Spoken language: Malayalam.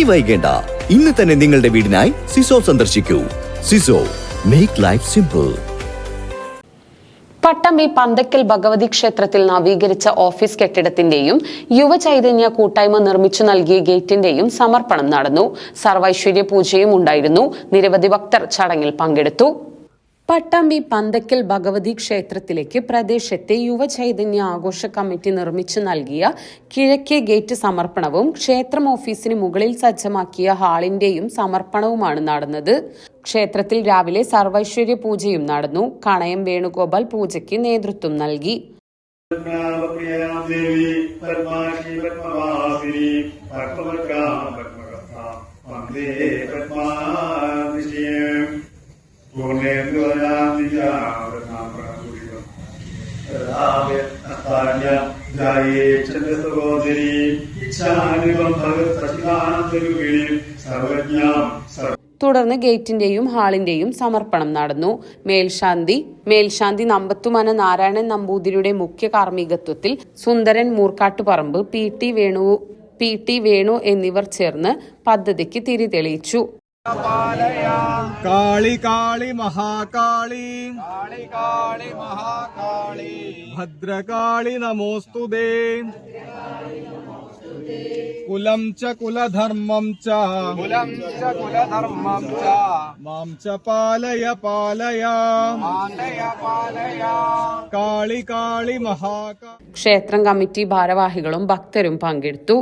ഇനി വൈകേണ്ട. ഇന്ന് തന്നെ നിങ്ങളുടെ വീടിനായി സിസോ സന്ദർശിക്കൂ. സിസോ make life simple Pattambi Panthakkal Bhagavathi ക്ഷേത്രത്തിൽ നവീകരിച്ച ഓഫീസ് കെട്ടിടത്തിന്റെയും യുവചൈതന്യ കൂട്ടായ്മ നിർമ്മിച്ചു നൽകിയ ഗേറ്റിന്റെയും സമർപ്പണം നടന്നു. സർവൈശ്വര്യ പൂജയും ഉണ്ടായിരുന്നു. നിരവധി ഭക്തർ ചടങ്ങിൽ പങ്കെടുത്തു. പട്ടാമ്പി പന്തക്കൽ ഭഗവതി ക്ഷേത്രത്തിലേക്ക് പ്രദേശത്തെ യുവചൈതന്യ ആഘോഷ കമ്മിറ്റി നിർമ്മിച്ചു നൽകിയ കിഴക്കേ ഗേറ്റ് സമർപ്പണവും ക്ഷേത്രം ഓഫീസിന് മുകളിൽ സജ്ജമാക്കിയ ഹാളിന്റെയും സമർപ്പണവുമാണ് നടന്നത്. ക്ഷേത്രത്തിൽ രാവിലെ സർവൈശ്വര്യ പൂജയും നടന്നു. കണയം വേണുഗോപാൽ പൂജയ്ക്ക് നേതൃത്വം നൽകി. പത്മവക്രാം സച്ചിദാനന്ദരൂപിണി സർവജ്ഞാം തുടർന്ന് ഗേറ്റിന്റെയും ഹാളിന്റെയും സമർപ്പണം നടന്നു. മേൽശാന്തി മേൽശാന്തി നമ്പത്തുമന നാരായണൻ നമ്പൂതിരിയുടെ മുഖ്യ കാർമ്മികത്വത്തിൽ Sundaran Moorkkattuparambu P T Venu P T Venu എന്നിവർ ചേർന്ന് പദ്ധതിക്ക് തിരി തെളിയിച്ചു. കാളി കാളി മഹാകാളി. കാളി കാളി മഹാകാളി ഭദ്രകാളി നമോസ്തുതേ. കുലം ച കുലധർമ്മം ച. കുലം ച കുലധർമ്മം ച മാം ച പാലയ പാലയ. കാളി കാളി മഹാകാളി ക്ഷേത്രം കമ്മിറ്റി ഭാരവാഹികളും ഭക്തരും പങ്കെടുത്തു.